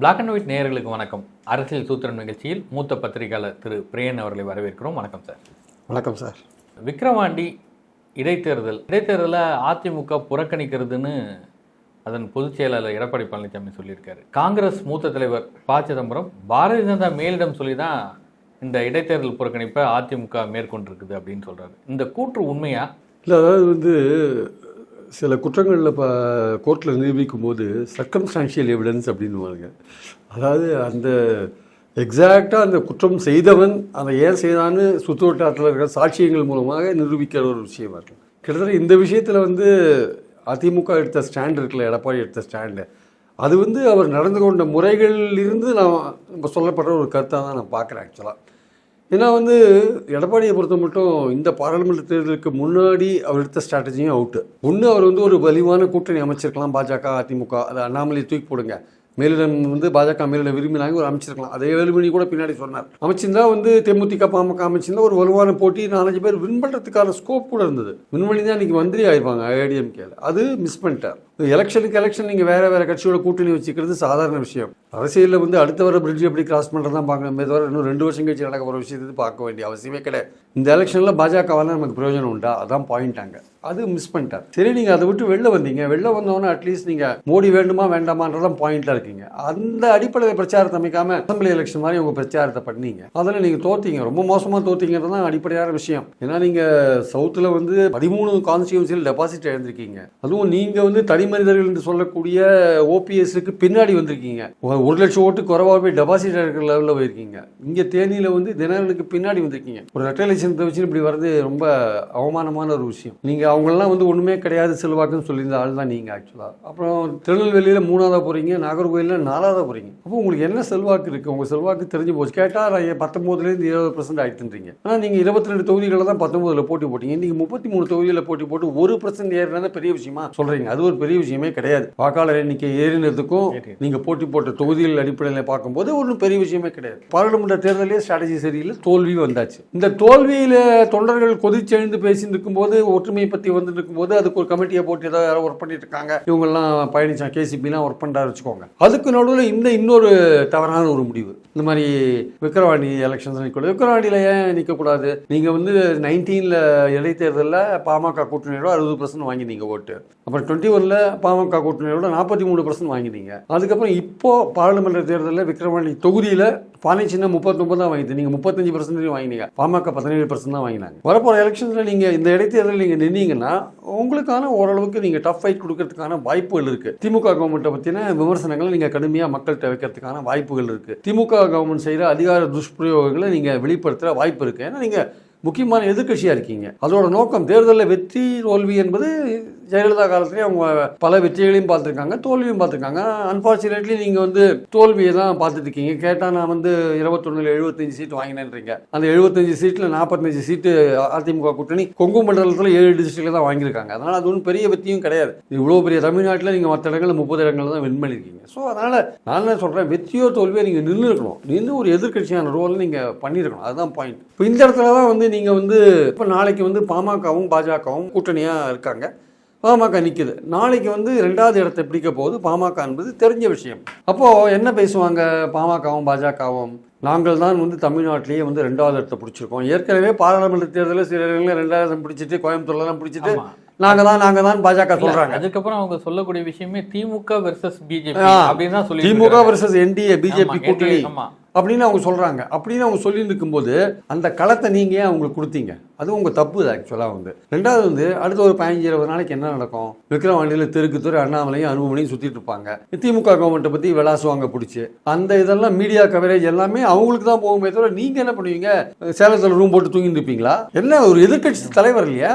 Black and white நேயர்களுக்கு வணக்கம். அரசியல் சூத்திரம் நிகழ்ச்சியில் மூத்த பத்திரிகையாளர் திரு பிரியன் அவர்களை வரவேற்கிறோம். வணக்கம் சார். வணக்கம் சார். விக்கிரவாண்டி இடைத்தேர்தல். இடைத்தேர்தலை அதிமுக புறக்கணிக்கிறதுன்னு அதன் பொதுச் செயலாளர் எடப்பாடி பழனிசாமி சொல்லியிருக்காரு. காங்கிரஸ் மூத்த தலைவர் ப சிதம்பரம் பாரதிய ஜனதா மேலிடம் சொல்லி தான் இந்த இடைத்தேர்தல் புறக்கணிப்பை அதிமுக மேற்கொண்டிருக்குது அப்படின்னு சொல்றாரு. இந்த கூற்று உண்மையா? இல்லை அதாவது வந்து சில குற்றங்களில் இப்போ கோர்ட்டில் நிரூபிக்கும் போது சர்க்கம்ஸ்டான்ஷியல் எவிடன்ஸ் அப்படின்னுவாங்க. அதாவது அந்த எக்ஸாக்டாக அந்த குற்றம் செய்தவன் அதை ஏன் செய்தான்னு சுற்று வட்டாரத்தில் இருக்கிற சாட்சியங்கள் மூலமாக நிரூபிக்கிற ஒரு விஷயமா இருக்கும் கிட்டத்தட்ட இந்த விஷயத்தில் வந்து அதிமுக எடுத்த ஸ்டாண்ட் இருக்குல்ல எடப்பாடி எடுத்த ஸ்டாண்டு அது வந்து அவர் நடந்து கொண்ட முறைகளிலிருந்து நான் நம்ம சொல்லப்படுற ஒரு கருத்தாக தான் நான் பார்க்குறேன் ஆக்சுவலாக ஏன்னா வந்து எடப்பாடியை பொறுத்த மட்டும் இந்த பாராளுமன்ற தேர்தலுக்கு முன்னாடி அவர் எடுத்த ஸ்ட்ராட்டஜியும் அவுட்டு ஒன்று அவர் வந்து ஒரு வலிவான கூட்டணி அமைச்சிருக்கலாம் பாஜக அதிமுக. அதை அண்ணாமலை தூக்கி போடுங்க. மேலிடம் வந்து பாஜக மேலிடம் விரும்பினாங்க ஒரு அமைச்சிருக்கலாம். அதே வேலுமணி கூட பின்னாடி சொன்னார். அமைச்சிருந்தா வந்து தேமுதிக பாமக அமைச்சிருந்தா ஒரு வலுவான போட்டி நாலஞ்சு பேர் வின் பண்ணுறதுக்கான ஸ்கோப் கூட இருந்தது. வின் பண்ணி தான் இன்னைக்கு மந்திரி ஆயிருப்பாங்க ஏடிஎம்கேல அது மிஸ் பண்ணிட்டார். எலெக்ஷனுக்கு எலெக்ஷன் நீங்கள் வேறு வேறு கட்சியோட கூட்டணி வச்சுக்கிறது சாதாரண விஷயம். அரசியலில் வந்து அடுத்த வர பிரிட்ஜ் எப்படி கிராஸ் பண்ணுறதான் பார்க்கணுமே. தவிர இன்னும் ரெண்டு வருஷம் கழிச்சு நடக்க போகிற விஷயத்தை பார்க்க வேண்டிய அவசியமே கிடையாது. இந்த எலெக்ஷனில் பாஜகவால் நமக்கு பிரயோஜனம் உண்டா? அதான் பாயிண்ட் அங்கே. அது மிஸ் பண்ணிட்டார். சரி நீங்கள் அதை விட்டு வெளில வந்தீங்க. வெளில வந்தோன்னே அட்லீஸ்ட் நீங்கள் மோடி வேண்டுமா வேண்டாமான்றதான் பாயிண்டில் இருக்கீங்க. அந்த அடிப்படையில் பிரச்சாரத்தை அமைக்காம அசம்பிளி எலெக்ஷன் மாதிரி உங்கள் பிரச்சாரத்தை பண்ணீங்க. அதில் நீங்கள் தோத்தீங்க. ரொம்ப மோசமாக தோத்தீங்கிறது தான் அடிப்படையான விஷயம். ஏன்னா நீங்கள் சவுத்தில் வந்து பதிமூணு கான்ஸ்டியூன்சியில் டெபாசிட் எழுந்திருக்கீங்க அதுவும் நீங்கள் வந்து தனி மனிதர்கள் என்று சொல்லக்கூடிய ஓபிஎஸ்க்கு பின்னாடி வந்திருக்கீங்க. ஒரு- ஒரு லட்சம் ஓட்டு குறைவாக போய் டெபாசிட் இருக்கிற லெவலில் போயிருக்கீங்க. இங்கே தேனியில் வந்து தினங்களுக்கு பின்னாடி வந்திருக்கீங்க. ஒரு ரெட்டலேஷன் வச்சு இப்படி வர்றது ரொம்ப அவமானமான ஒரு விஷயம். நீங்கள் அவங்களெல்லாம் வந்து ஒன்றுமே கிடையாது செல்வாக்குன்னு சொல்லியிருந்த ஆள் தான் நீங்கள் ஆக்சுவலாக அப்புறம் திருநெல்வேலியில் மூணாவதாக போகிறீங்க நாகர்கோயிலில் நாலாவதாக போகிறீங்க அப்போ உங்களுக்கு என்ன செல்வாக்கு இருக்குது உங்கள் செல்வாக்கு தெரிஞ்சு போச்சு. கேட்டால் பத்தொம்போதுலேருந்து இருபது பர்சன்ட் ஆகிட்டுன்றீங்க ஆனால் நீங்கள் இருபத்தி ரெண்டு தொகுதிகளில் தான் பத்தொம்போதில் போட்டி போட்டீங்க. நீங்கள் முப்பத்தி மூணு தொகுதியில் போட்டி போட்டு ஒரு பர்சன்ட் ஏறினது பெரிய விஷயமா சொல்கிறீங்க அது ஒரு பெரிய விஷயமே கிடையாது. வாக்காளர் எண்ணிக்கை ஏறினதுக்கும் ஏறி. நீங்கள் போட்டி போட்ட தொகுதிகள் அடிப்படையில் பார்க்கும்போது ஒன்றும் பெரிய விஷயமே கிடையாது. பாராளுமன்ற தேர்தலே ஸ்ட்ராட்டஜி சரியில்லை தோல்வி வந்தாச்சு. இந்த தோல்வியில் தொண்டர்கள் கொதிச்செழுந்து பேசி இருக்கும்போது ஒற்றுமையை பற்றி வந்து இருக்கும்போது அதுக்கு ஒரு கமிட்டியை போட்டு ஏதோ யாரோ ஒர்க் பண்ணிட்டு இருக்காங்க. இவங்கெல்லாம் பயணிச்சா கேசிபிலாம் ஒர்க் பண்ணுறாரு வச்சுக்கோங்க. அதுக்கு நடுவில் இந்த இன்னொரு தவறான ஒரு முடிவு. இந்த மாதிரி விக்கிரவாண்டி எலெக்ஷன்ஸ் நிற்கக்கூடாது விக்கிரவாண்டியில் ஏன் நிற்கக்கூடாது நீங்கள் வந்து நைன்டீனில் இடைத்தேர்தலில் பாமக கூட்டணியோட அறுபது பர்சன்ட் வாங்கினீங்க ஓட்டு. அப்புறம் டுவெண்ட்டி ஒனில் பாமக கூட்டணியோட நாற்பத்தி மூணு பர்சன்ட் வாங்கினீங்க. அதுக்கப்புறம் இப்போ பாராளுமன்ற தேர்தலில் விக்ரவாணி தொகுதியில் பானை சின்ன முப்பத்தொம்பது தான் வாங்கிட்டு நீங்கள் முப்பத்தஞ்சு பர்சன்டேஜ் வாங்கினீங்க. பாமக பதினேழு பர்சன்ட் தான் வாங்கினாங்க. வரப்போகிற எலெக்ஷன்ஸில் நீங்கள் இந்த இடைத்தேர்தலில் நீங்கள் நின்னீங்கன்னா உங்களுக்கான ஓரளவுக்கு நீங்கள் டஃப் ஃபைட் கொடுக்கறதுக்கான வாய்ப்புகள் இருக்குது திமுக கவர்மெண்ட்டை பற்றின விமர்சனங்களை நீங்கள் கடுமையாக மக்கள்கிட்ட வைக்கிறதுக்கான வாய்ப்புகள் இருக்குது திமுக கவர்மெண்ட் செய்கிற அதிகார துஷ்பிரயோகங்களை நீங்கள் வெளிப்படுத்துகிற வாய்ப்பு இருக்குது ஏன்னா நீங்கள் முக்கியமான எதிர்க்கட்சியாக இருக்கீங்க. அதோட நோக்கம் தேர்தலில் வெற்றி தோல்வி என்பது ஜெயலலிதா காலத்திலே அவங்க பல வெற்றிகளையும் பார்த்துருக்காங்க தோல்வியும் பார்த்துருக்காங்க. அன்ஃபார்ச்சுனேட்லி நீங்கள் வந்து தோல்வியை தான் பார்த்துட்டு இருக்கீங்க கேட்டால் நான் வந்து இருபத்தொன்னில் எழுபத்தஞ்சு சீட் வாங்கினேன்றீங்க. அந்த எழுபத்தஞ்சு சீட்டில் நாற்பத்தஞ்சு சீட்டு அதிமுக கூட்டணி கொங்கு மண்டலத்தில் ஏழு டிஸ்ட்ரிக்டில் தான் வாங்கியிருக்காங்க. அதனால் அது ஒன்றும் பெரிய வெற்றியும் கிடையாது. இவ்வளோ பெரிய தமிழ்நாட்டில் நீங்கள் மற்ற இடங்களில் முப்பது இடங்களில் தான் வின் பண்ணியிருக்கீங்க. ஸோ அதனால் நான் என்ன சொல்கிறேன் வெற்றியோ தோல்வியோ நீங்கள் நின்று இருக்கணும் நின்று ஒரு எதிர்க்கட்சியான ரோல் நீங்கள் பண்ணியிருக்கணும். அதுதான் பாயிண்ட் இப்போ இந்த இடத்துல தான் வந்து நீங்கள் வந்து இப்போ நாளைக்கு வந்து பாமகவும் பாஜகவும் கூட்டணியாக இருக்காங்க. பாமக நிற்குது நாளைக்கு வந்து ரெண்டாவது இடத்தை பிடிக்க போகுது. பாமக என்பது தெரிஞ்ச விஷயம். அப்போது என்ன பேசுவாங்க பாமகவும் பாஜகவும்? நாங்கள் தான் வந்து தமிழ்நாட்டிலேயே வந்து ரெண்டாவது இடத்தை பிடிச்சிருக்கோம். ஏற்கனவே பாராளுமன்ற தேர்தலில் சில இடங்களில் ரெண்டாவது பிடிச்சிட்டு கோயம்புத்தூர்லாம் பிடிச்சிட்டு ஆமா. நாங்கள் தான் நாங்கள் தான் பாஜக இல்ல, சொல்கிறாங்க அதுக்கப்புறம் அவங்க சொல்லக்கூடிய விஷயமே திமுக வெர்சஸ் பிஜேபி. அப்படின்னு தான் சொல்லி திமுக வர்சஸ் என்டிஏ பிஜேபி கூட்டணி. அப்படின்னு அவங்க சொல்கிறாங்க அப்படின்னு அவங்க சொல்லி இருக்கும்போது அந்த களத்தை நீங்கள் ஏன் அவங்களுக்கு கொடுத்தீங்க? அது உங்கள் தப்பு ஆக்சுவலாக வந்து. ரெண்டாவது வந்து அடுத்த ஒரு பதினஞ்சு இருபது நாளைக்கு என்ன நடக்கும்? விக்ரவாண்டியில் தெருக்கு தெரு அண்ணாமலையும் அனுபவனையும் சுற்றிட்டு இருப்பாங்க. திமுக கவர்மெண்ட்டை பற்றி விளாசுவாங்க பிடிச்சி அந்த இதெல்லாம் மீடியா கவரேஜ் எல்லாமே அவங்களுக்கு தான் போகுமே தவிர நீங்கள் என்ன பண்ணுவீங்க? சேலத்தில் ரூம் போட்டு தூங்கிட்டு இருப்பீங்களா? என்ன ஒரு எதிர்க்கட்சி தலைவர் இல்லையா?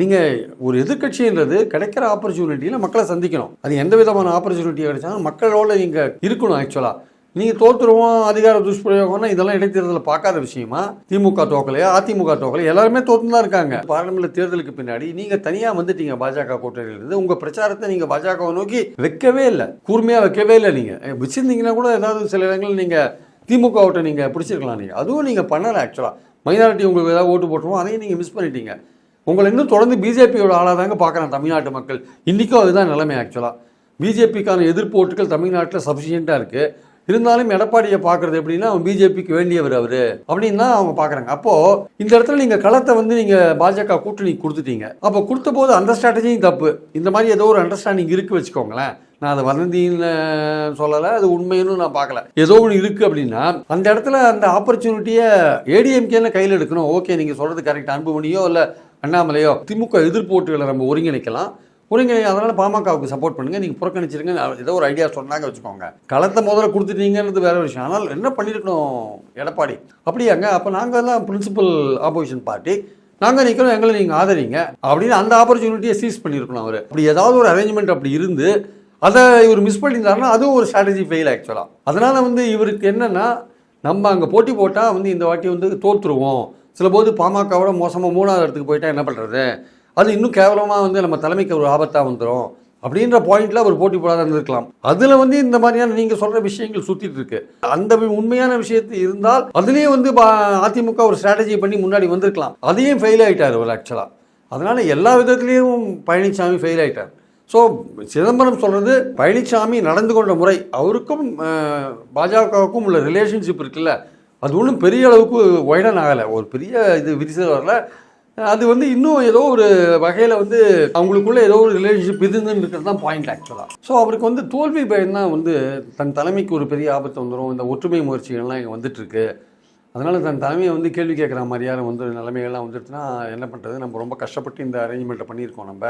நீங்கள் ஒரு எதிர்கட்சின்றது கிடைக்கிற ஆப்பர்ச்சுனிட்டியில் மக்களை சந்திக்கணும். அது எந்த விதமான ஆப்பர்ச்சுனிட்டி கிடைச்சாலும் மக்களோட நீங்கள் இருக்கணும் ஆக்சுவலாக நீங்கள் தோற்றுருவோம் அதிகார துஷ்பிரயோகம்னா இதெல்லாம் இடைத்தேர்தலில் பார்க்காத விஷயமா? திமுக தோக்கலையா? அதிமுக தோக்கலையா? எல்லாருமே தோற்று தான் இருக்காங்க. பாராளுமன்ற தேர்தலுக்கு பின்னாடி நீங்கள் தனியாக வந்துட்டீங்க பாஜக கூட்டணியிலிருந்து. உங்கள் பிரச்சாரத்தை நீங்கள் பாஜகவை நோக்கி வைக்கவே இல்லை. கூர்மையாக வைக்கவே இல்லை நீங்கள் வச்சிருந்தீங்கன்னா கூட ஏதாவது சில இடங்களில் நீங்கள் திமுக நீங்கள் பிடிச்சிருக்கலாம் நீங்கள் அதுவும் நீங்கள் பண்ணலை ஆக்சுவலாக மைனாரிட்டி உங்களுக்கு ஏதாவது ஓட்டு போட்டுருவோம் அதையும் நீங்கள் மிஸ் பண்ணிட்டீங்க. உங்களை இன்னும் தொடர்ந்து பிஜேபியோட ஆளாக தாங்க பார்க்குறாங்க தமிழ்நாட்டு மக்கள். இன்றைக்கும் அதுதான் நிலைமை ஆக்சுவலாக பிஜேபிக்கான எதிர்ப்பு ஓட்டுகள் தமிழ்நாட்டில் சஃபிஷியண்ட்டாக இருக்குது இருந்தாலும் எடப்பாடியை பார்க்கறது எப்படின்னா அவன் பிஜேபிக்கு வேண்டியவர் அவர். அப்படின்னு தான் அவங்க பார்க்குறாங்க. அப்போது இந்த இடத்துல நீங்கள் களத்தை வந்து நீங்கள் பாஜக கூட்டணி கொடுத்துட்டீங்க. அப்போ கொடுத்த போது அந்த ஸ்ட்ராட்டஜியும் தப்பு. இந்த மாதிரி ஏதோ ஒரு அண்டர்ஸ்டாண்டிங் இருக்கு வச்சுக்கோங்களேன். நான் அதை வதந்தின்னு சொல்லலை அது உண்மைன்னு நான் பார்க்கல. ஏதோ ஒன்று இருக்குது அப்படின்னா அந்த இடத்துல அந்த ஆப்பர்ச்சுனிட்டியை ஏடிஎம்கேன்னு கையில் எடுக்கணும். ஓகே நீங்கள் சொல்கிறது கரெக்ட் அன்புமணியோ இல்லை அண்ணாமலையோ திமுக எதிர்ப்போட்டுகளை நம்ம ஒருங்கிணைக்கலாம். புரியுங்க அதனால் பாமகவுக்கு சப்போர்ட் பண்ணுங்கள் நீங்கள் புறக்கணிச்சிருங்க ஏதோ ஒரு ஐடியா சொன்னாங்க வச்சுக்கோங்க. களத்தை முதல்ல கொடுத்துட்டீங்கன்றது வேற விஷயம். ஆனால் என்ன பண்ணியிருக்கணும் எடப்பாடி? அப்படியாங்க அப்போ நாங்கள் எல்லாம் பிரின்சிபல் ஆப்போசிஷன் பார்ட்டி நாங்கள் நிற்கிறோம் எங்களை நீங்கள் ஆதரிங்க. அப்படின்னு அந்த ஆப்பர்ச்சுனிட்டியை சீஸ் பண்ணியிருக்கணும் அவர். அப்படி ஏதாவது ஒரு அரேஞ்ச்மெண்ட் அப்படி இருந்து அதை இவர் மிஸ் பண்ணியிருந்தாருன்னா அதுவும் ஒரு ஸ்ட்ராட்டஜி ஃபெயில் ஆக்சுவலாக அதனால் வந்து இவருக்கு என்னென்னா நம்ம அங்கே போட்டி போட்டால் வந்து இந்த வாட்டி வந்து தோற்றுருவோம் சில போது பாமகவோட மோசமாக மூணாவது இடத்துக்கு போயிட்டால் என்ன பண்ணுறது அது இன்னும் கேவலமாக வந்து நம்ம தலைமைக்கு ஒரு ஆபத்தாக வந்துடும் அப்படின்ற பாயிண்ட்ல அவர் போட்டி போடாத இருந்திருக்கலாம். அதுல வந்து இந்த மாதிரியான நீங்க சொல்ற விஷயங்கள் சுத்திட்டு இருக்கு. அந்த உண்மையான விஷயத்து இருந்தால் அதுலயே வந்து பா- அதிமுக ஒரு ஸ்ட்ராட்டஜி பண்ணி முன்னாடி வந்திருக்கலாம். அதையும் ஃபெயில் ஆயிட்டார் அவர் ஆக்சுவலா அதனால எல்லா விதத்துலேயும் பழனிசாமி ஃபெயில் ஆயிட்டார். ஸோ சிதம்பரம் சொல்றது பழனிசாமி நடந்து கொண்ட முறை. அவருக்கும் பாஜகவுக்கும் உள்ள ரிலேஷன்ஷிப் இருக்குல்ல. அது ஒன்றும் பெரிய அளவுக்கு ஒய்டன் ஆகலை. ஒரு பெரிய இது விரிசல் வரல. அது வந்து இன்னும் ஏதோ ஒரு வகையில் வந்து அவங்களுக்குள்ள ஏதோ ஒரு ரிலேஷன்ஷிப் இருந்துன்னு இருக்கிறது தான் பாயிண்ட் ஆக்சுவலாக ஸோ அவருக்கு வந்து தோல்வி பயம் தான் வந்து தன் தலைமைக்கு ஒரு பெரிய ஆபத்து வந்துடும் இந்த ஒற்றுமை முயற்சிகள்லாம் இங்கே வந்துட்டுருக்கு. அதனால் தன் தலைமையை வந்து கேள்வி கேட்குற மாதிரியான வந்து நிலைமைகள்லாம் வந்துடுச்சுன்னா என்ன பண்ணுறது நம்ம ரொம்ப கஷ்டப்பட்டு இந்த அரேஞ்ச்மெண்ட்டை பண்ணியிருக்கோம் நம்ம.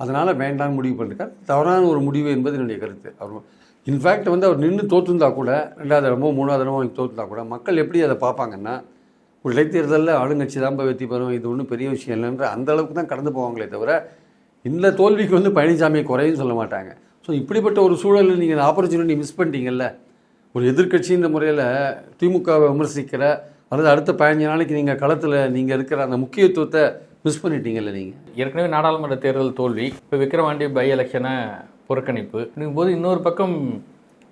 அதனால் வேண்டாம்னு முடிவு பண்ணிருக்கார். தவறான ஒரு முடிவு என்பது என்னுடைய கருத்து. அவர் இன்ஃபேக்ட் வந்து அவர் நின்று தோற்றுந்தா கூட ரெண்டாவது இடமோ மூணாவது இடமோ தோற்றுந்தா கூட மக்கள் எப்படி அதை பார்ப்பாங்கன்னா இடைத்தேர்தலில் ஆளுங்கட்சி தான் போய் வெற்றி பெறும். இது ஒன்றும் பெரிய விஷயம் இல்லைன்ற அந்த அளவுக்கு தான் கடந்து போவாங்களே தவிர இந்த தோல்விக்கு வந்து பழனிசாமி குறையும் சொல்ல மாட்டாங்க. ஸோ இப்படிப்பட்ட ஒரு சூழலில் நீங்கள் ஆப்பர்ச்சுனிட்டி மிஸ் பண்ணிட்டீங்கல்ல ஒரு எதிர்கட்சின்ற முறையில் திமுகவை விமர்சிக்கிற அல்லது அடுத்த பதினஞ்சு நாளைக்கு நீங்கள் களத்தில் நீங்கள் இருக்கிற அந்த முக்கியத்துவத்தை மிஸ் பண்ணிட்டீங்கல்ல நீங்கள் ஏற்கனவே நாடாளுமன்ற தேர்தல் தோல்வி இப்போ விக்ரவாண்டி பை எலெக்ஷனை புறக்கணிப்பு. போது இன்னொரு பக்கம்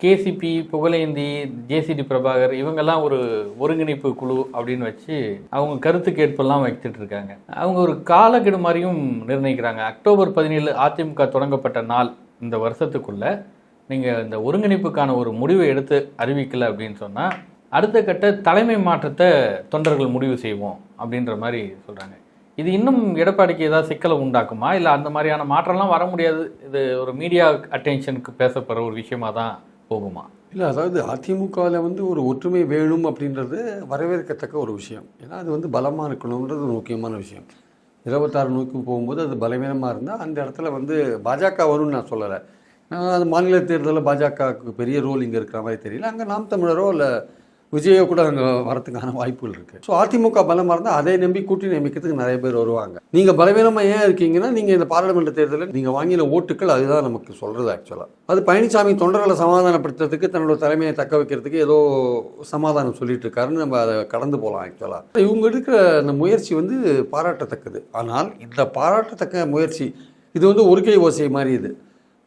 கேசிபி புகழேந்தி ஜேசிடி பிரபாகர் இவங்கெல்லாம் ஒரு ஒருங்கிணைப்பு குழு அப்படின்னு வச்சு அவங்க கருத்து கேட்பெல்லாம் வைத்துட்டு இருக்காங்க. அவங்க ஒரு காலக்கெடு மாதிரியும் நிர்ணயிக்கிறாங்க. அக்டோபர் பதினேழு அதிமுக தொடங்கப்பட்ட நாள் இந்த வருஷத்துக்குள்ள நீங்கள் இந்த ஒருங்கிணைப்புக்கான ஒரு முடிவை எடுத்து அறிவிக்கல அப்படின்னு சொன்னால் அடுத்த கட்ட தலைமை மாற்றத்தை தொண்டர்கள் முடிவு செய்வோம் அப்படின்ற மாதிரி சொல்கிறாங்க இது இன்னும் எடப்பாடிக்கு ஏதாவது சிக்கலை உண்டாக்குமா? இல்லை அந்த மாதிரியான மாற்றம்லாம் வர முடியாது? இது ஒரு மீடியா அட்டென்ஷனுக்கு பேசப்படுற ஒரு விஷயமா தான் போகுமா? இல்லை அதாவது அதிமுகவில் வந்து ஒரு ஒற்றுமை வேணும் அப்படின்றது வரவேற்கத்தக்க ஒரு விஷயம். ஏன்னா அது வந்து பலமாக இருக்கணுன்றது ஒரு முக்கியமான விஷயம். இருபத்தாறு நோக்கி போகும்போது அது பலவீனமாக இருந்தால் அந்த இடத்துல வந்து பாஜக வரும்னு நான் சொல்லலை. அது மாநில தேர்தலில் பாஜகவுக்கு பெரிய ரோல் இங்கே இருக்கிற மாதிரி தெரியல. அங்கே நாம் தமிழரோ இல்லை விஜயோ கூட அங்கே வரதுக்கான வாய்ப்புகள் இருக்குது ஸோ அதிமுக பலமாக இருந்தால் அதை நம்பி கூட்டணி அமைக்கிறதுக்கு நிறைய பேர் வருவாங்க. நீங்கள் பலவீனமாக ஏன் இருக்கீங்கன்னா நீங்கள் இந்த பாராளுமன்ற தேர்தலில் நீங்கள் வாங்கின ஓட்டுகள் அதுதான் நமக்கு சொல்கிறது ஆக்சுவலாக அது பழனிசாமி தொண்டர்களை சமாதானப்படுத்துறதுக்கு தன்னோட தலைமையை தக்க வைக்கிறதுக்கு ஏதோ சமாதானம் சொல்லிட்டு இருக்காருன்னு நம்ம அதை கடந்து போகலாம் ஆக்சுவலாக இவங்க எடுக்கிற அந்த முயற்சி வந்து பாராட்டத்தக்கது. ஆனால் இந்த பாராட்டத்தக்க முயற்சி இது வந்து ஒரு கை ஓசை மாதிரி இது.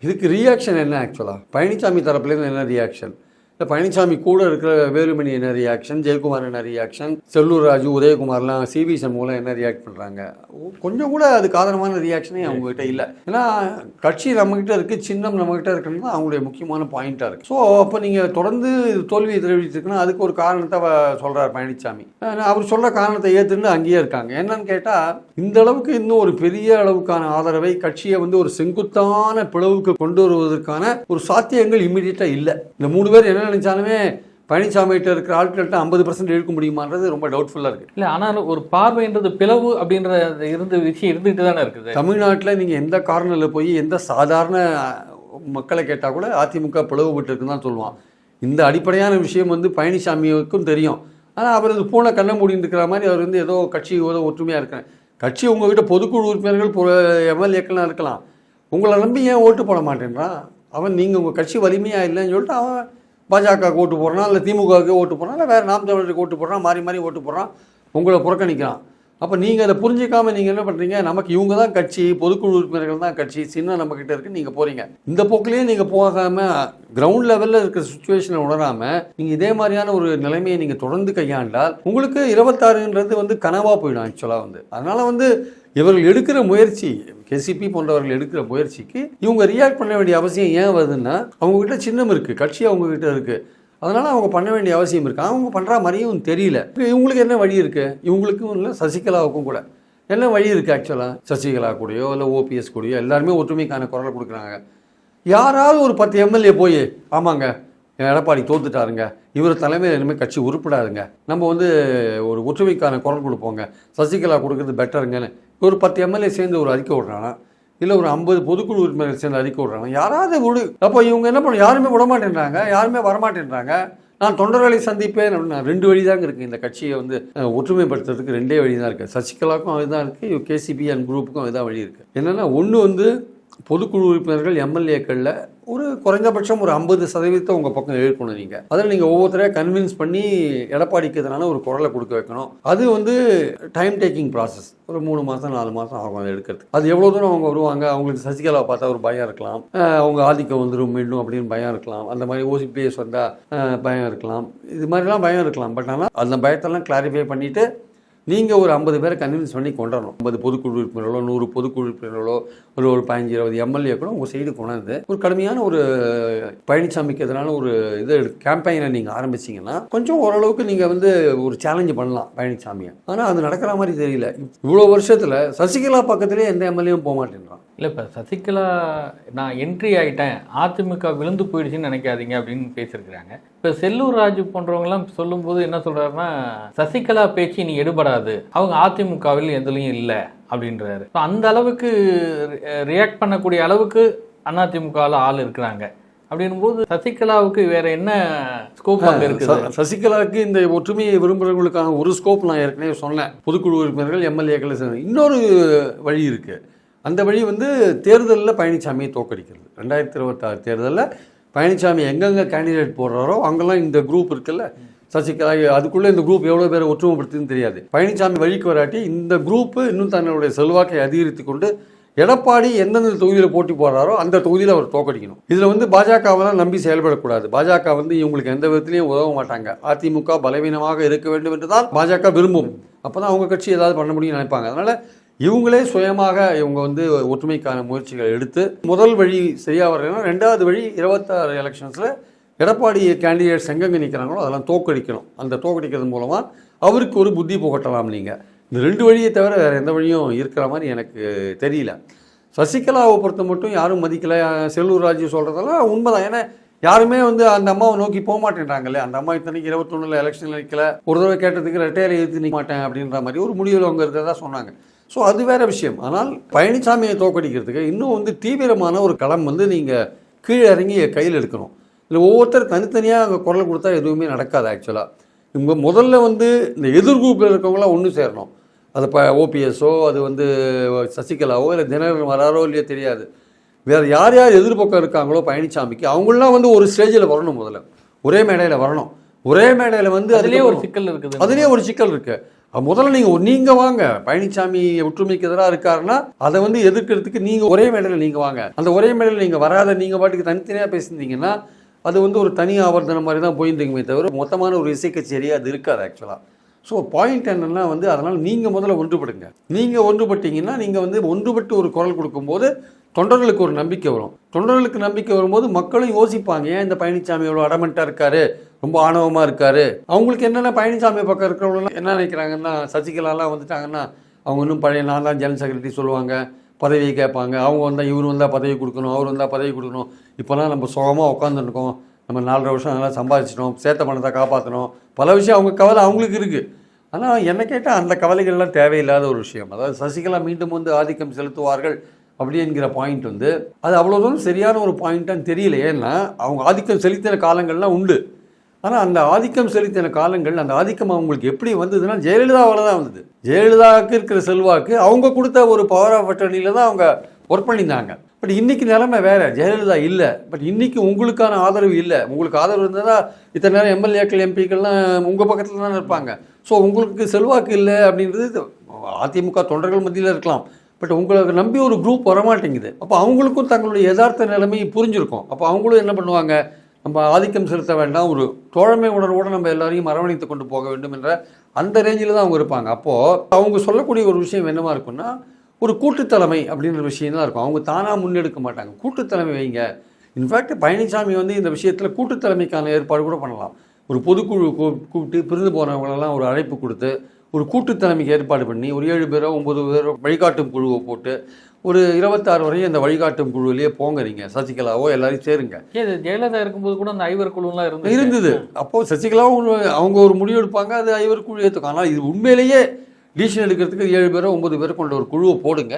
இதுக்கு ரியாக்ஷன் என்ன ஆக்சுவலாக பழனிசாமி தரப்புலேருந்து என்ன ரியாக்ஷன் இல்லை பழனிசாமி கூட இருக்கிற வேலுமணி என்ன ரியாக்ஷன் ஜெயக்குமார் என்ன ரியாக்ஷன் செல்லூர் ராஜு உதயகுமார்லாம் சிபி சண்முகம் என்ன ரியாக்ட் பண்ணுறாங்க கொஞ்சம் கூட அதுக்கு ஆதரமான ரியாக்ஷனே அவங்ககிட்ட இல்லை. ஏன்னா கட்சி நம்மகிட்ட இருக்குது சின்னம் நம்மகிட்ட இருக்குன்னு தான் அவங்களுடைய முக்கியமான பாயிண்ட்டாக இருக்குது ஸோ அப்போ நீங்கள் தொடர்ந்து தோல்வியை தெரிவிச்சிட்டு இருக்குன்னா அதுக்கு ஒரு காரணத்தை சொல்றார் பழனிசாமி அவர் சொல்ற காரணத்தை ஏற்றுன்னு அங்கேயே இருக்காங்க. என்னன்னு கேட்டால் இந்த அளவுக்கு இன்னும் ஒரு பெரிய அளவுக்கான ஆதரவை கட்சியை வந்து ஒரு செங்குத்தான பிளவுக்கு கொண்டு வருவதற்கான ஒரு சாத்தியங்கள் இம்மிடியட்டாக இல்லை. இந்த மூணு பேர் என்ன நினைச்சாலுமே பழனிசாமிகிட்ட இருக்கிற ஆட்கள்கிட்ட ஐம்பது பர்சன்ட் இழுக்க முடியுமான்றது ரொம்ப டவுட்ஃபுல்லாக இருக்குது இல்லை ஆனாலும் ஒரு பார்வைன்றது பிளவு அப்படின்ற அது இருந்த விஷயம் இருந்துகிட்டு தானே இருக்குது. தமிழ்நாட்டில் நீங்கள் எந்த கார்னரில் போய் எந்த சாதாரண மக்களை கேட்டால் கூட அதிமுக பிளவுபட்டு இருக்குன்னு தான் சொல்லுவான். இந்த அடிப்படையான விஷயம் வந்து பழனிசாமிக்கும் தெரியும். ஆனால் அவர் இது பூனை கண்ண மூடிட்டு இருக்கிற மாதிரி அவர் வந்து ஏதோ கட்சி ஒற்றுமையாக இருக்கிறேன் கட்சி உங்ககிட்ட பொதுக்குழு உறுப்பினர்கள் எம்எல்ஏக்கள்லாம் இருக்கலாம். உங்களை நம்பி ஏன் ஓட்டு போட மாட்டேன்றான் அவன் நீங்கள் உங்கள் கட்சி வலிமையாக இல்லைன்னு சொல்லிட்டு அவன் பாஜக ஓட்டு போடுறான் இல்லை திமுகவுக்கு ஓட்டு போடுறான் இல்லை வேறு நாம் தமிழருக்கு ஓட்டு போடுறான் மாறி மாறி ஓட்டு போடுறான் உங்களை புறக்கணிக்கிறான். அப்போ நீங்கள் அதை புரிஞ்சிக்காமல் நீங்கள் என்ன பண்ணுறீங்க நமக்கு இவங்க தான் கட்சி பொதுக்குழு உறுப்பினர்கள் தான் கட்சி சின்ன நம்மக்கிட்ட இருக்குன்னு நீங்கள் போகிறீங்க இந்த போக்கிலேயே நீங்கள் போகாமல் கிரவுண்ட் லெவலில் இருக்கிற சுச்சுவேஷனை உணராமல் நீங்கள் இதே மாதிரியான ஒரு நிலைமையை நீங்கள் தொடர்ந்து கையாண்டால் உங்களுக்கு இருபத்தாறுன்றது வந்து கனவாக போயிடும் ஆக்சுவலாக வந்து. அதனால் வந்து இவர்கள் எடுக்கிற முயற்சி கேசிபி போன்றவர்கள் எடுக்கிற முயற்சிக்கு இவங்க ரியாக்ட் பண்ண வேண்டிய அவசியம் ஏன் வருதுன்னா அவங்ககிட்ட சின்னம் இருக்குது கட்சி அவங்கக்கிட்ட இருக்குது அதனால் அவங்க பண்ண வேண்டிய அவசியம் இருக்குது அவங்க பண்ணுற மாதிரியும் தெரியல. இவங்களுக்கு என்ன வழி இருக்குது இவங்களுக்கும் இல்லை சசிகலாவுக்கும் கூட. என்ன வழி இருக்குது ஆக்சுவலாக சசிகலா கூடயோ இல்லை ஓபிஎஸ் கூடயோ எல்லாருமே ஒற்றுமைக்கான குரலை கொடுக்குறாங்க. யாராவது ஒரு பத்து எம்எல்ஏ போய் ஆமாங்க எடப்பாடி தோத்துட்டாருங்க. இவர் தலைமையில் இனிமேல் கட்சி உருப்பிடாருங்க நம்ம வந்து ஒரு ஒற்றுமைக்கான குரல் கொடுப்போங்க. சசிகலா கொடுக்குறது பெட்டருங்கன்னு. ஒரு பத்து எம்எல்ஏ சேர்ந்து ஒரு அறிக்கை விடுறானா? இல்லை ஒரு ஐம்பது பொதுக்குழு உறுப்பினர்கள் சேர்ந்து அறிக்கை விடுறாங்க யாராவது விடு. அப்போ இவங்க என்ன பண்ண யாருமே விடமாட்டேன்றாங்க? யாருமே வரமாட்டேன்றாங்க? நான் தொண்டர்களை சந்திப்பேன் நான் ரெண்டு வழி தாங்க இருக்குது இந்த கட்சியை வந்து ஒற்றுமைப்படுத்துறதுக்கு ரெண்டே வழி தான் இருக்குது சசிகலாவுக்கும் அதுதான் இருக்குது கேசிபி அண்ட் குரூப்புக்கும் அதுதான் வழி இருக்குது என்னென்னா ஒன்று வந்து பொதுக்குழு உறுப்பினர்கள் எம்எல்ஏக்களில் ஒரு குறைஞ்சபட்சம் ஒரு ஐம்பது சதவீதத்தை உங்கள் பக்கம் எழுக்கணும் நீங்கள் அதில் நீங்கள் ஒவ்வொருத்தரையாக கன்வின்ஸ் பண்ணி எடப்பாடிக்கு எதிரான ஒரு குரலை கொடுக்க வைக்கணும். அது வந்து டைம் டேக்கிங் ப்ராசஸ் ஒரு மூணு மாதம் நாலு மாதம் ஆகும் அதை எடுக்கிறதுக்கு. அது எவ்வளோ தூரம் அவங்க வருவாங்க? அவங்களுக்கு சசிகலாவை பார்த்தா ஒரு பயம் இருக்கலாம். அவங்க ஆதிக்கம் வந்துடும் மீண்டும் அப்படின்னு பயம் இருக்கலாம். அந்த மாதிரி ஓசிபிஎஸ் வந்தால் பயம் இருக்கலாம். இது மாதிரிலாம் பயம் இருக்கலாம். பட் ஆனால் அந்த பயத்தெல்லாம் கிளாரிஃபை பண்ணிவிட்டு நீங்கள் ஒரு ஐம்பது பேரை கன்வின்ஸ் பண்ணி கொண்டாடணும் ஐம்பது பொதுக்குழு உறுப்பினர்களோ நூறு பொதுக்குழு உறுப்பினர்களோ ஒரு ஒரு பதினஞ்சு இருபது எம்எல்ஏ கூட உங்கள் சைடு கொண்டாந்து ஒரு கடுமையான ஒரு பழனிசாமிக்கு எதிரான ஒரு இது கேம்பெயினை நீங்கள் ஆரம்பிச்சிங்கன்னா கொஞ்சம் ஓரளவுக்கு நீங்கள் வந்து ஒரு சேலஞ்சு பண்ணலாம் பழனிசாமியை ஆனால் அது நடக்கிற மாதிரி தெரியல. இவ்வளோ வருஷத்தில் சசிகலா பக்கத்துலேயே எந்த எம்எல்ஏவும் போக மாட்டேன்றான். இல்லை இப்போ சசிகலா நான் என்ட்ரி ஆயிட்டேன். அதிமுக விழுந்து போயிடுச்சுன்னு நினைக்காதீங்க அப்படின்னு பேசியிருக்கிறாங்க. இப்போ செல்லூர் ராஜு போன்றவங்கலாம் சொல்லும்போது என்ன சொல்றாருன்னா சசிகலா பேச்சு இனி எடுபடாது. அவங்க அதிமுகவில் எதுலையும் இல்லை அப்படின்றாரு. So, அந்த அளவுக்கு ரியாக்ட் பண்ணக்கூடிய அளவுக்கு அதிமுகவில் ஆள் இருக்கிறாங்க. போது சசிகலாவுக்கு வேற என்ன ஸ்கோப் அங்கே இருக்குது? சசிகலாவுக்கு இந்த ஒற்றுமையை விரும்புகிறவங்களுக்கான ஒரு ஸ்கோப் நான் ஏற்கனவே சொன்னேன். பொதுக்குழு உறுப்பினர்கள் எம்எல்ஏக்களை இன்னொரு வழி இருக்கு. அந்த வழி வந்து தேர்தலில் பழனிசாமியை தோக்கடிக்கிறது ரெண்டாயிரத்தி இருபத்தாறு தேர்தலில் பழனிசாமி எங்கெங்கே கேண்டிடேட் போடுறாரோ அங்கெல்லாம் இந்த குரூப் இருக்குல்ல. சசிகலா அதுக்குள்ளே இந்த குரூப் எவ்வளோ பேரை ஒற்றுமைப்படுத்துன்னு தெரியாது. பழனிசாமி வழிக்கு வராட்டி இந்த குரூப்பு இன்னும் தன்னுடைய செல்வாக்கை அதிகரித்து கொண்டு எடப்பாடி எந்தெந்த தொகுதியில் போட்டி போடுறாரோ அந்த தொகுதியில் அவர் தோக்கடிக்கணும் இதில் வந்து பாஜகவெல்லாம் நம்பி செயல்படக்கூடாது. பாஜக வந்து இவங்களுக்கு எந்த விதத்திலையும் உதவ மாட்டாங்க. அதிமுக பலவீனமாக இருக்க வேண்டும் என்று தான் பாஜக விரும்பும். அப்போ தான் அவங்க கட்சி ஏதாவது பண்ண முடியும்னு நினைப்பாங்க. அதனால் இவங்களே சுயமாக இவங்க வந்து ஒற்றுமைக்கான முயற்சிகளை எடுத்து முதல் வழி சரியாக வரலைன்னா ரெண்டாவது வழி இருபத்தாறு எலெக்ஷன்ஸில் எடப்பாடி கேண்டிடேட்ஸ் எங்கெங்கே நிற்கிறாங்களோ அதெல்லாம் தோக்கடிக்கணும். அந்த தோக்கடிக்கிறது மூலமாக அவருக்கு ஒரு புத்தி புகட்டலாம் நீங்கள் இந்த ரெண்டு வழியை தவிர வேறு எந்த வழியும் இருக்கிற மாதிரி எனக்கு தெரியல. சசிகலாவை பொறுத்த மட்டும் யாரும் மதிக்கலை. செல்லூர் ராஜு சொல்கிறதெல்லாம் உண்மைதான். ஏன்னா யாருமே வந்து அந்த அம்மாவை நோக்கி போக மாட்டேன்றாங்கல்ல. அந்த அம்மா இத்தனைக்கு இருபத்தொன்னில் எலெக்ஷனில் நிற்கல ஒரு தடவை கேட்டதுக்கு ரெட்டையில ஏற்றி நிற்க மாட்டேன் அப்படின்ற மாதிரி ஒரு முடிவில் அவங்க இருக்கிறதா சொன்னாங்க. ஸோ அது வேற விஷயம். ஆனால் பழனிசாமியை தோக்கடிக்கிறதுக்கு இன்னும் வந்து தீவிரமான ஒரு களம் வந்து நீங்கள் கீழே இறங்கி கையில் எடுக்கணும். இல்லை ஒவ்வொருத்தர் தனித்தனியாக அங்கே குரல் கொடுத்தா எதுவுமே நடக்காது ஆக்சுவலாக இவங்க முதல்ல வந்து இந்த எதிர் குரூப்பில் இருக்கவங்களாம் ஒன்று சேரணும். அது இப்போ ஓபிஎஸ்ஸோ அது வந்து சசிகலாவோ இல்லை தினகரன் வராரோ இல்லையோ தெரியாது. வேறு யார் யார் எதிர்பக்கம் இருக்காங்களோ பழனிசாமிக்கு அவங்களாம் வந்து ஒரு ஸ்டேஜில் வரணும் முதல்ல. ஒரே மேடையில் வரணும். ஒரே மேடையில் வந்து அதுலயே ஒரு சிக்கல் இருக்குது. அதுலேயே ஒரு சிக்கல் இருக்கு. அப்ப முதல்ல நீங்கள் நீங்கள் வாங்க. பழனிசாமி ஒற்றுமைக்கு எதிராக இருக்காருன்னா அதை வந்து எதிர்க்கிறதுக்கு நீங்கள் ஒரே மேடையில் நீங்கள் வாங்க. அந்த ஒரே மேடையில் நீங்கள் வராத நீங்கள் பாட்டுக்கு தனித்தனியாக பேசியிருந்தீங்கன்னா அது வந்து ஒரு தனி ஆவர்த்தனம் மாதிரி தான் போயிருந்தீங்கமே தவிர மொத்தமான ஒரு இசை கச்சேரியாக அது இருக்காது ஆக்சுவலாக ஸோ பாயிண்ட் என்னென்னா வந்து அதனால் நீங்கள் முதல்ல ஒன்றுபடுங்க. நீங்கள் ஒன்றுபட்டீங்கன்னா நீங்கள் வந்து ஒன்றுபட்டு ஒரு குரல் கொடுக்கும்போது தொண்டர்களுக்கு ஒரு நம்பிக்கை வரும். தொண்டர்களுக்கு நம்பிக்கை வரும்போது மக்களும் யோசிப்பாங்க ஏன் இந்த பழனிசாமி இவ்வளோ அடமெண்ட்டாக இருக்காரு? ரொம்ப ஆணவமாக இருக்காரு. அவங்களுக்கு என்னென்ன பழனிசாமி பக்கம் இருக்கிறவங்களாம் என்ன நினைக்கிறாங்கன்னா சசிகலாலாம் வந்துட்டாங்கன்னா அவங்க இன்னும் பழைய நான் தான் ஜெனரல் செக்ரட்டரி சொல்லுவாங்க பதவி கேட்பாங்க. அவங்க வந்தால் இவர் வந்தால் பதவி கொடுக்கணும் அவர் வந்தால் பதவி கொடுக்கணும். இப்போலாம் நம்ம சுகமாக உட்காந்துருக்கோம் நம்ம நாலரை வருஷம் நல்லா சம்பாதிச்சிட்டோம் சேர்த்த பணத்தை காப்பாற்றணும் பல விஷயம் அவங்க கவலை அவங்களுக்கு இருக்குது ஆனால் என்ன கேட்டால் அந்த கவலைகள்லாம் தேவையில்லாத ஒரு விஷயம். அதாவது சசிகலா மீண்டும் வந்து ஆதிக்கம் செலுத்துவார்கள் அப்படி என்கிற பாயிண்ட் வந்து அது அவ்வளோ தூரம் சரியான ஒரு பாயிண்ட்டான்னு தெரியல ஏன்னா அவங்க ஆதிக்கம் செலுத்தின காலங்கள்லாம் உண்டு. ஆனால் அந்த ஆதிக்கம் செலுத்தின காலங்கள் அந்த ஆதிக்கம் அவங்களுக்கு எப்படி வந்ததுன்னா ஜெயலலிதாவில் தான் வந்தது. ஜெயலலிதாவுக்கு இருக்கிற செல்வாக்கு அவங்க கொடுத்த ஒரு பவர் ஆஃப் அட்டர்னியில் தான் அவங்க ஒர்க் பண்ணியிருந்தாங்க. பட் இன்னைக்கு நிலைமை வேறு. ஜெயலலிதா இல்லை. பட் இன்னைக்கு உங்களுக்கான ஆதரவு இல்லை. உங்களுக்கு ஆதரவு இருந்ததா இத்தனை நேரம் எம்எல்ஏக்கள் எம்பிக்கள்லாம் உங்கள் பக்கத்தில் தானே இருப்பாங்க. ஸோ உங்களுக்கு செல்வாக்கு இல்லை அப்படின்றது அதிமுக தொண்டர்கள் மத்தியில் இருக்கலாம். பட் உங்களுக்கு நம்பி ஒரு குரூப் வரமாட்டேங்குது. அப்போ அவங்களுக்கும் தங்களுடைய யதார்த்த நிலைமை புரிஞ்சிருக்கும். அப்போ அவங்களும் என்ன பண்ணுவாங்க? நம்ம ஆதிக்கம் செலுத்த வேண்டாம் ஒரு தோழமை உணர்வோடு நம்ம எல்லாரையும் அரவணைத்து கொண்டு போக வேண்டும் என்ற அந்த ரேஞ்சில் தான் அவங்க இருப்பாங்க. அப்போது அவங்க சொல்லக்கூடிய ஒரு விஷயம் என்னவா இருக்குன்னா ஒரு கூட்டுத்தலைமை அப்படின்ற விஷயம் தான் இருக்கும். அவங்க தானாக முன்னெடுக்க மாட்டாங்க. கூட்டுத்தலைமை வைங்க. இன்ஃபேக்ட் பழனிசாமி வந்து இந்த விஷயத்தில் கூட்டுத்தலைமைக்கான ஏற்பாடு கூட பண்ணலாம். ஒரு பொதுக்குழு கூ- கூப்பிட்டு பிரிந்து போனவங்களெல்லாம் ஒரு அழைப்பு கொடுத்து ஒரு கூட்டுத் தலைமைக்கு ஏற்பாடு பண்ணி ஒரு ஏழு பேரோ ஒன்பது பேரோ வழிகாட்டும் குழுவை போட்டு ஒரு இருபத்தாறு வரையும் அந்த வழிகாட்டும் குழுவிலேயே போங்க நீங்கள் சசிகலாவோ எல்லாரையும் சேருங்க. ஏன் ஜெயலலிதா இருக்கும்போது கூட அந்த ஐவர் குழுலாம் இருந்து இருந்தது. அப்போ சசிகலாவும் அவங்க ஒரு முடிவு எடுப்பாங்க அது ஐவர் குழு ஏற்றுக்கும் ஆனால் இது உண்மையிலேயே டிசிஷன் எடுக்கிறதுக்கு ஏழு பேரோ ஒன்பது பேரோ கொண்ட ஒரு குழுவை போடுங்க.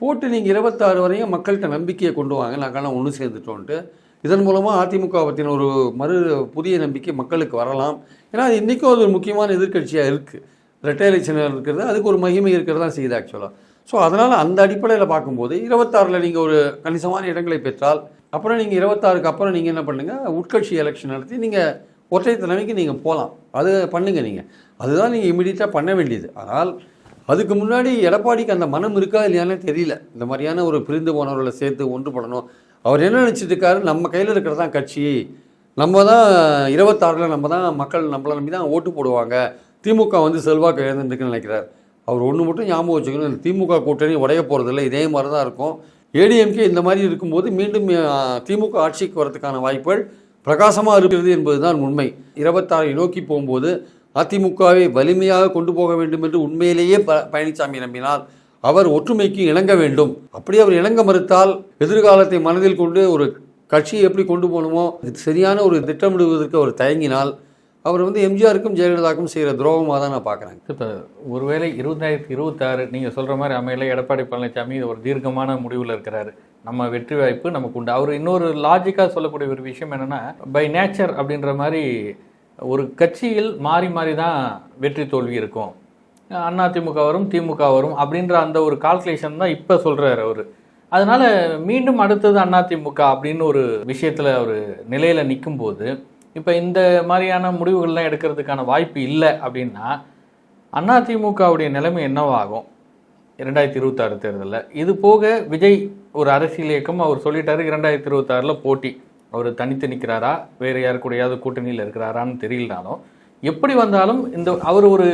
போட்டு நீங்கள் இருபத்தாறு வரையும் மக்கள்கிட்ட நம்பிக்கையை கொண்டு வாங்க. நாங்கள்லாம் ஒன்று சேர்ந்துட்டோன்ட்டு. இதன் மூலமாக அதிமுக பற்றின ஒரு மறு புதிய நம்பிக்கை மக்களுக்கு வரலாம். ஏன்னா அது இன்றைக்கும் அது ஒரு முக்கியமான எதிர்க்கட்சியாக இருக்குது ரெட்டை இருக்கிறது அதுக்கு ஒரு மகிமை இருக்கிறது தான் செய்யுது ஆக்சுவலாக ஸோ அதனால் அந்த அடிப்படையில் பார்க்கும்போது இருபத்தாறில் நீங்கள் ஒரு கணிசமான இடங்களை பெற்றால் அப்புறம் நீங்கள் இருபத்தாறுக்கு அப்புறம் நீங்கள் என்ன பண்ணுங்கள் உட்கட்சி எலெக்ஷன் நடத்தி நீங்கள் ஒற்றை தலைமைக்கு நீங்கள் போகலாம் அது பண்ணுங்கள் நீங்கள் அதுதான் நீங்கள் இமீடியட்டாக பண்ண வேண்டியது. ஆனால் அதுக்கு முன்னாடி எடப்பாடிக்கு அந்த மனம் இருக்கா இல்லையானே தெரியல. இந்த மாதிரியான ஒரு பிரிந்து போனவர்களை சேர்த்து ஒன்று பண்ணணும். அவர் என்ன நினச்சிட்டு இருக்காரு? நம்ம கையில் இருக்கிறது தான் கட்சி. நம்ம தான் இருபத்தாறில் நம்ம தான் மக்கள் நம்மளை நம்பி தான் ஓட்டு போடுவாங்க. திமுக வந்து செல்வாக்கு இழந்துருக்குன்னு நினைக்கிறார். அவர் ஒன்று மட்டும் ஞாபகம் வச்சுக்கணும். இந்த திமுக கூட்டணி உடைய போகிறதில்ல இதே மாதிரி தான் இருக்கும் ஏடிஎம்கே இந்த மாதிரி இருக்கும்போது மீண்டும் திமுக ஆட்சிக்கு வரதுக்கான வாய்ப்புகள் பிரகாசமாக இருக்கிறது என்பதுதான் உண்மை. இருபத்தாறை நோக்கி போகும்போது அதிமுகவை வலிமையாக கொண்டு போக வேண்டும் என்று உண்மையிலேயே ப- பழனிசாமி நம்பினால் அவர் ஒற்றுமைக்கு இணங்க வேண்டும். அப்படி அவர் இணங்க மறுத்தால் எதிர்காலத்தை மனதில் கொண்டு ஒரு கட்சியை எப்படி கொண்டு போகணுமோ சரியான ஒரு திட்டமிடுவதற்கு அவர் தயங்கினால் அவர் வந்து எம்ஜிஆருக்கும் ஜெயலலிதாவுக்கும் செய்கிற துரோகமாக தான் நான் பார்க்குறேன். இப்போ ஒருவேளை இருபதாயிரத்தி இருபத்தாறு நீங்கள் சொல்கிற மாதிரி அமையல எடப்பாடி பழனிசாமி இது ஒரு தீர்க்கமான முடிவில் இருக்கிறாரு. நம்ம வெற்றி வாய்ப்பு நமக்கு உண்டு. அவர் இன்னொரு லாஜிக்காக சொல்லக்கூடிய ஒரு விஷயம் என்னென்னா பை நேச்சர் அப்படின்ற மாதிரி ஒரு கட்சியில் மாறி மாறி தான் வெற்றி தோல்வி இருக்கும். அண்ணா திமுக வரும் திமுக வரும் அப்படின்ற அந்த ஒரு கால்குலேஷன் தான் இப்போ சொல்கிறாரு அவர். அதனால் மீண்டும் அடுத்தது அண்ணா திமுக அப்படின்னு ஒரு விஷயத்தில் அவர் நிலையில் நிற்கும்போது இப்போ இந்த மாதிரியான முடிவுகள்லாம் எடுக்கிறதுக்கான வாய்ப்பு இல்லை அப்படின்னா அதிமுகவுடைய நிலைமை என்னவாகும்? இரண்டாயிரத்தி இருபத்தாறு தேர்தலில். இது போக விஜய் ஒரு அரசியல் இயக்கம் அவர் சொல்லிட்டாரு இரண்டாயிரத்தி இருபத்தாறில் போட்டி. அவர் தனித்து நிற்கிறாரா வேறு யாரு கூடயாவது கூட்டணியில் இருக்கிறாரான்னு தெரியலனாலும் எப்படி வந்தாலும் இந்த அவர் ஒரு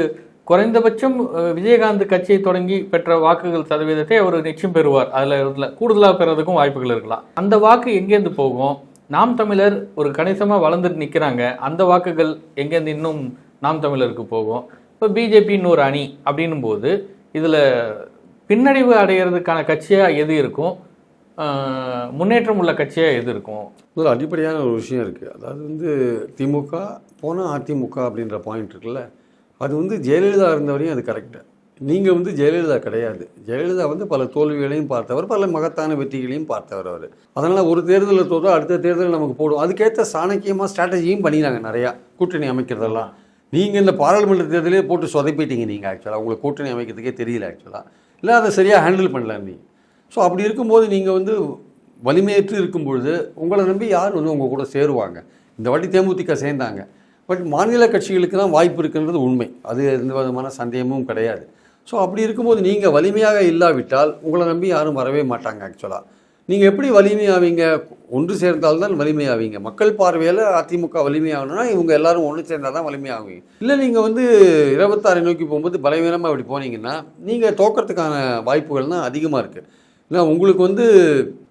குறைந்தபட்சம் விஜயகாந்த் கட்சியை தொடங்கி பெற்ற வாக்குகள் சதவீதத்தை அவர் நிச்சயம் பெறுவார். அதில் கூடுதலாக பெறதுக்கும் வாய்ப்புகள் இருக்கலாம். அந்த வாக்கு எங்கேருந்து போகும்? நாம் தமிழர் ஒரு கணிசமாக வளர்ந்துட்டு நிற்கிறாங்க அந்த வாக்குகள் எங்கேருந்து இன்னும் நாம் தமிழருக்கு போகும்? இப்போ பிஜேபின்னு ஒரு அணி அப்படின்னும் போது இதில் பின்னடைவு அடையிறதுக்கான கட்சியாக எது இருக்கும்? முன்னேற்றம் உள்ள கட்சியாக எது இருக்கும்? ஒரு அடிப்படையான ஒரு விஷயம் இருக்குது அதாவது வந்து திமுக போனால் அதிமுக அப்படின்ற பாயிண்ட் இருக்குல்ல. அது வந்து ஜெயலலிதா இருந்த வரையும் அது கரெக்டாக நீங்கள் வந்து ஜெயலலிதா கிடையாது. ஜெயலலிதா வந்து பல தோல்விகளையும் பார்த்தவர் பல மகத்தான வெற்றிகளையும் பார்த்தவர் அவர். அதனால் ஒரு தேர்தலில் தோற்றோ அடுத்த தேர்தலில் நமக்கு போடும். அதுக்கேற்ற சாணக்கியமாக ஸ்ட்ராட்டஜியும் பண்ணினாங்க நிறையா கூட்டணி அமைக்கிறதெல்லாம். நீங்கள் இந்த பாராளுமன்ற தேர்தலே போட்டு சொதப்பிட்டீங்க நீங்கள் ஆக்சுவலாக உங்களுக்கு கூட்டணி அமைக்கிறதுக்கே தெரியல ஆக்சுவலாக இல்லை அதை சரியாக ஹேண்டில் பண்ணல நீ. ஸோ அப்படி இருக்கும்போது நீங்கள் வந்து வலிமையற்று இருக்கும் பொழுது உங்களை நம்பி யார் வந்து உங்கள் கூட சேருவாங்க? இந்த வாட்டி தேமுதிக சேர்ந்தாங்க. பட் மாநில கட்சிகளுக்கு தான் வாய்ப்பு இருக்குன்றது உண்மை. அது எந்த விதமான சந்தேகமும் கிடையாது. ஸோ அப்படி இருக்கும்போது நீங்கள் வலிமையாக இல்லாவிட்டால் உங்களை நம்பி யாரும் வரவே மாட்டாங்க ஆக்சுவலாக நீங்கள் எப்படி வலிமையாவீங்க? ஒன்று சேர்ந்தால்தான் வலிமையாவீங்க. மக்கள் பார்வையில் அதிமுக வலிமையாகணும்னா இவங்க எல்லாரும் ஒன்று சேர்ந்தால் தான் வலிமையாகுவீங்க. இல்லை நீங்கள் வந்து இருபத்தாறை நோக்கி போகும்போது பலவீனமாக அப்படி போனீங்கன்னா நீங்கள் தோக்கிறதுக்கான வாய்ப்புகள் தான் அதிகமாக இருக்குது இல்லை உங்களுக்கு வந்து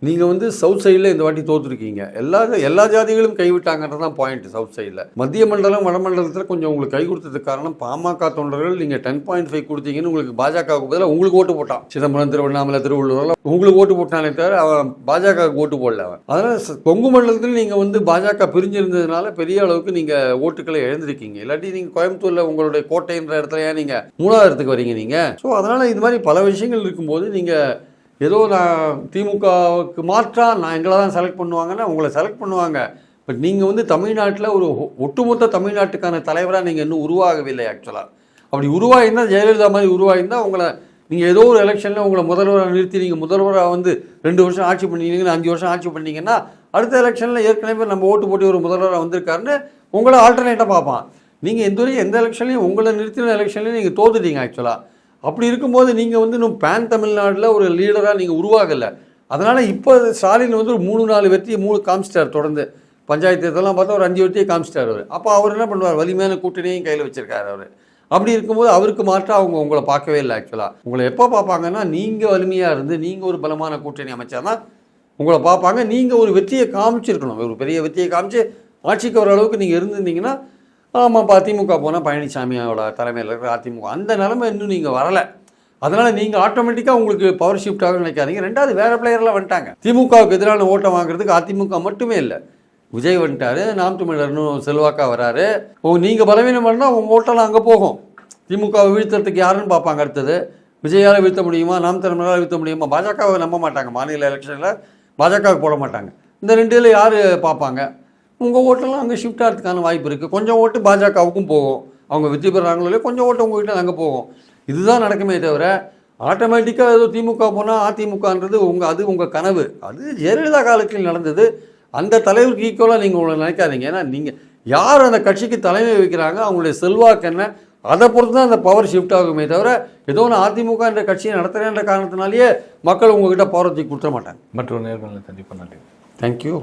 நீங்கள் வந்து சவுத் சைடில் இந்த வாட்டி தோற்றுருக்கீங்க எல்லா எல்லா ஜாதிகளும் கைவிட்டாங்கன்றது தான் பாயிண்ட் சவுத் சைடில் மத்திய மண்டலம் வடமண்டலத்தில் கொஞ்சம் உங்களுக்கு கை கொடுத்ததுக்கு காரணம் பாமக தொண்டர்கள் நீங்கள் டென் பாயிண்ட் ஃபைவ் கொடுத்தீங்கன்னு உங்களுக்கு பாஜகவுக்கு பதிலாக உங்களுக்கு ஓட்டு போட்டான். சிதம்பரம் திருவண்ணாமலை திருவள்ளூரில் உங்களுக்கு ஓட்டு போட்டானே தவிர அவன் பாஜகவுக்கு ஓட்டு போடல அவன். அதனால் கொங்கு மண்டலத்தில் நீங்கள் வந்து பாஜக பிரிஞ்சிருந்ததுனால பெரிய அளவுக்கு நீங்கள் ஓட்டுக்களை எழுந்திருக்கீங்க இல்லாட்டி நீங்கள் கோயம்புத்தூரில் உங்களுடைய கோட்டைன்ற இடத்துல ஏன் நீங்கள் மூணாவது இடத்துக்கு வரீங்க நீங்கள் ஸோ அதனால் இது மாதிரி பல விஷயங்கள் இருக்கும்போது நீங்கள் ஏதோ நான் திமுகவுக்கு மாற்றா நான் எங்களை தான் செலக்ட் பண்ணுவாங்கன்னா உங்களை செலக்ட் பண்ணுவாங்க. பட் நீங்கள் வந்து தமிழ்நாட்டில் ஒரு ஒட்டுமொத்த தமிழ்நாட்டுக்கான தலைவராக நீங்கள் இன்னும் உருவாகவில்லை ஆக்சுவலாக அப்படி உருவாகிருந்தால் ஜெயலலிதா மாதிரி உருவாகிருந்தால் உங்களை நீங்கள் ஏதோ ஒரு எலெக்ஷனில் உங்களை முதல்வராக நிறுத்தி நீங்கள் முதல்வராக வந்து ரெண்டு வருஷம் ஆட்சி பண்ணிங்கன்னா அஞ்சு வருஷம் ஆட்சி பண்ணிங்கன்னா அடுத்த எலெக்ஷனில் ஏற்கனவே நம்ம ஓட்டு போட்டு ஒரு முதல்வராக வந்திருக்காருன்னு உங்களை ஆல்டர்னேட்டாக பார்ப்பான். நீங்கள் எந்த வரையும் எந்த எலெக்ஷன்லையும் உங்களை நிறுத்தின எலெக்ஷன்லையும் நீங்கள் தோத்துட்டீங்க ஆக்சுவலாக அப்படி இருக்கும்போது நீங்கள் வந்து இன்னும் பேன் தமிழ்நாட்டில் ஒரு லீடராக நீங்கள் உருவாகலை. அதனால் இப்போ ஸ்டாலின் வந்து ஒரு மூணு நாலு வெற்றியை மூணு காமிச்சிட்டார் தொடர்ந்து. பஞ்சாயத்து தேர்தலாம் பார்த்தா ஒரு அஞ்சு வெற்றியை காமிச்சிட்டார் அவர். அப்போ அவர் என்ன பண்ணுவார்? வலிமையான கூட்டணியும் கையில் வச்சிருக்காரு அவர். அப்படி இருக்கும்போது அவருக்கு மாற்றாக அவங்க உங்களை பார்க்கவே இல்லை ஆக்சுவலாக உங்களை எப்போ பார்ப்பாங்கன்னா நீங்கள் வலிமையாக இருந்து நீங்கள் ஒரு பலமான கூட்டணி அமைச்சாதான் உங்களை பார்ப்பாங்க. நீங்கள் ஒரு வெற்றியை காமிச்சிருக்கணும். ஒரு பெரிய வெற்றியை காமிச்சு ஆட்சிக்கு வர அளவுக்கு நீங்கள் இருந்திருந்தீங்கன்னா ஆமாம்ப்பா திமுக போனால் பழனிசாமியோட தலைமையில் இருக்கிற அதிமுக. அந்த நிலைமை இன்னும் நீங்கள் வரலை. அதனால் நீங்கள் ஆட்டோமேட்டிக்காக உங்களுக்கு பவர் ஷிஃப்ட் ஆகும்னு நினைக்காதீங்க. ரெண்டாவது வேறு பிளேயர்லாம் வந்துட்டாங்க. திமுகவுக்கு எதிரான ஓட்டை வாங்குறதுக்கு அதிமுக மட்டுமே இல்லை. விஜய் வந்துட்டாரு நாம் தமிழர்னு செல்வாக்கா வராரு. ஓ நீங்கள் பலவீனம் பண்ணால் உங்கள் ஓட்டெல்லாம் அங்கே போகும். திமுகவை வீழ்த்துறதுக்கு யாருன்னு பார்ப்பாங்க அடுத்தது. விஜயால் வீழ்த்த முடியுமா? நாம் தமிழரால் வீழ்த்த முடியுமா? பாஜகவை நம்ப மாட்டாங்க. மாநில எலெக்ஷனில் பாஜகவுக்கு போட மாட்டாங்க. இந்த ரெண்டில் யார் பார்ப்பாங்க? உங்கள் ஓட்டெல்லாம் அங்கே ஷிஃப்ட் ஆகிறதுக்கான வாய்ப்பு இருக்குது கொஞ்சம் ஓட்டு பாஜகவுக்கும் போகும். அவங்க வெற்றி பெறாங்களோ இல்லையோ கொஞ்சம் ஓட்டு உங்கள் வீட்டில் அங்கே போகும். இதுதான் நடக்குமே தவிர ஆட்டோமேட்டிக்காக ஏதோ திமுக போனால் அதிமுகன்றது உங்கள் அது உங்கள் கனவு. அது ஜெயலலிதா காலத்தில் நடந்தது. அந்த தலைவருக்கு ஈக்குவலாக நீங்கள் உங்களை நினைக்காதீங்க. ஏன்னா நீங்கள் யார் அந்த கட்சிக்கு தலைமை வைக்கிறாங்க அவங்களுடைய செல்வாக்கு என்ன அதை பொறுத்து தான் அந்த பவர் ஷிஃப்ட் ஆகுமே தவிர ஏதோ ஒன்று அதிமுக என்ற கட்சியை நடத்துகிறேன்ற காரணத்தினாலேயே மக்கள் உங்ககிட்ட பவர் தூக்கி கொடுத்துட மாட்டாங்க. மற்றொரு நேர்காணலை சந்திப்போம். நன்றி. தேங்க்யூ